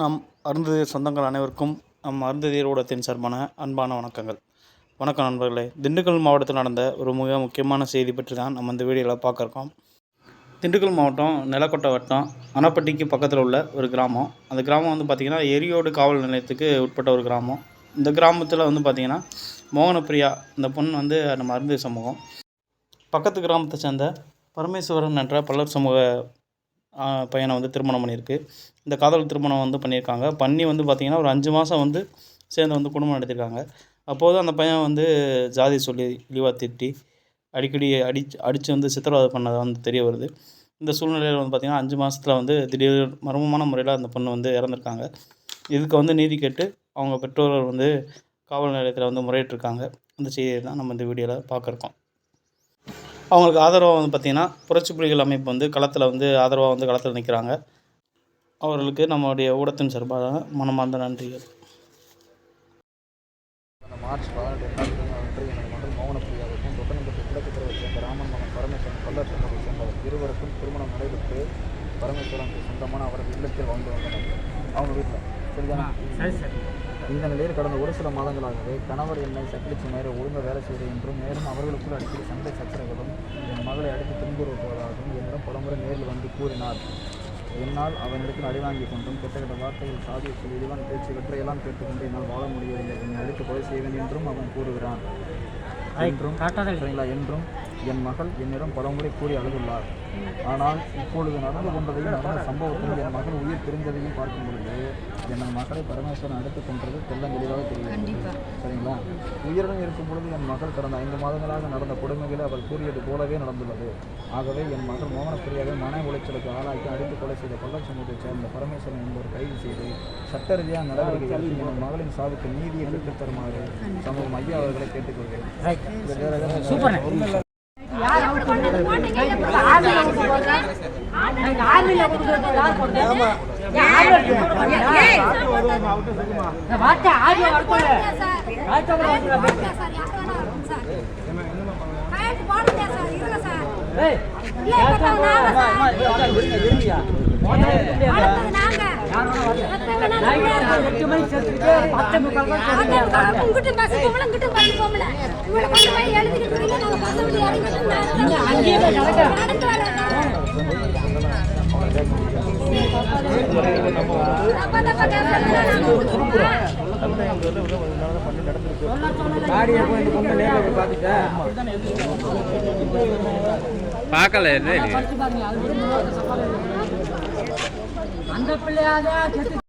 நம் அருந்ததியர் சொந்தங்கள் அனைவருக்கும் நம் அருந்ததியர் ஊடகத்தின் சார்பான அன்பான வணக்கங்கள். வணக்கம் நண்பர்களே. திண்டுக்கல் மாவட்டத்தில் நடந்த ஒரு மிக முக்கியமான செய்தி பற்றி தான் நம்ம இந்த வீடியோவில் பார்க்குறோம் திண்டுக்கல் மாவட்டம் நிலக்கோட்டை வட்டம் அணப்பட்டிக்கு பக்கத்தில் உள்ள ஒரு கிராமம். அந்த கிராமம் வந்து பார்த்திங்கன்னா எரியோடு காவல் நிலையத்துக்கு உட்பட்ட ஒரு கிராமம். இந்த கிராமத்தில் வந்து பார்த்திங்கன்னா மோகனப்பிரியா இந்த பொண்ணு வந்து நம்ம அருந்ததி சமூகம். பக்கத்து கிராமத்தை சேர்ந்த பரமேஸ்வரன் என்ற பல்லர் சமூக பையனை வந்து திருமணம் பண்ணியிருக்கு. இந்த காதல் திருமணம் வந்து பண்ணியிருக்காங்க. பண்ணி வந்து பார்த்திங்கன்னா ஒரு அஞ்சு மாதம் வந்து சேர்ந்து வந்து குடும்பம் நடத்தியிருக்காங்க. அப்போது அந்த பையன் வந்து ஜாதி சொல்லி இழிவாக திட்டி அடிக்கடி அடிச்சு அடித்து வந்து சித்திரவதை பண்ணதை வந்து தெரிய வருது. இந்த சூழ்நிலையில் வந்து பார்த்திங்கன்னா அஞ்சு மாதத்தில் வந்து திடீர் மர்மமான முறையில் அந்த பொண்ணு வந்து இறந்துருக்காங்க. இதுக்கு வந்து நீதி கேட்டு அவங்க பெற்றோர்கள் வந்து காவல் நிலையத்தில் வந்து முறையிட்டிருக்காங்க. அந்த செய்தியை தான் நம்ம இந்த வீடியோவில் பார்க்குறோம். அவங்களுக்கு ஆதரவாக வந்து பார்த்திங்கன்னா புரட்சி புலிகள் அமைப்பு வந்து களத்தில் வந்து ஆதரவாக வந்து களத்தில் நிற்கிறாங்க அவர்களுக்கு நம்மளுடைய ஊடகத்தின் சார்பாக மனமார்ந்த நன்றிகள். மார்ச் பதினெட்டு இரண்டாயிரத்தி அன்று எனது மகள் சேர்ந்த ராமன் மகன் பரமேஸ்வரன் சேர்ந்தவர் இருவருக்கும் திருமணம் நடைபெற்று பரமேஸ்வரனுக்கு சொந்தமான அவரது இல்லத்தில் வாழ்ந்து வந்தனர். அவங்க வீட்டில். சரிதானா? சரி சரி. இந்த நிலையில் கடந்த ஒரு சில மாதங்களாகவே கணவர் என்னை சக்கிலிச்சு மேலே ஒழுங்க வேலை செய்து என்றும் மேலும் அவர்களுக்குள் அடிக்கடி சண்டை சச்சரவுகளும் என் மகளை அடித்து துன்புறுத்துவதாகவும் என்னிடம் பலமுறை நேரில் வந்து கூறினார். என்னால் அவனிடத்தில் அடி வாங்கி கொண்டும் கெட்ட கெட்ட வார்த்தைகள் சாதிய சொல்லி இழிவான பேச்சு இவற்றையெல்லாம் கேட்டுக்கொண்டு என்னால் வாழ முடியவில்லை. என்னை அடித்து கொலை செய்வேன் என்றும் அவன் கூறுகிறான். என்றும் சரிங்களா? என்றும் என் மகள் என்னிடம் பலமுறை கூறி அழுதுள்ளார். ஆனால் இப்பொழுது நடந்து கொண்டதையும் நடந்த சம்பவத்தையும் என் மகள் உயிர் பிரிந்ததையும் பார்க்கும் பொழுது எனது மகளை பரமேஸ்வரன் அடுத்துக் கொண்டது தெல்ல தெளிவாக தெரிகிறது. சரிங்களா? உயிருடன் இருக்கும் பொழுது என் மகள் கடந்த ஐந்து மாதங்களாக நடந்த கொடுமைகளை அவள் கூறியது போலவே நடந்துள்ளது. ஆகவே என் மகள் மோகனப்பிரியாவை மன உளைச்சலுக்கு ஆளாக்கி அடித்து கொலை செய்த கொல்லச் சமூகத்தைச் சேர்ந்த பரமேஸ்வரன் என்பவர் கைது செய்து சட்ட ரீதியான நடவடிக்கை எடுத்து என் மகளின் சாவுக்கு நீதியை பெற்றுத் தருமாறு சமூகம் ஐயா அவர்களை கேட்டுக்கொள்கிறேன். வார்த்தை ஆர்மியில வரக்கூடாது. ராஜ்சபா வரக்கூடாது. ஏய், போய் பார்க்கல என்ன அந்த பிள்ளையாத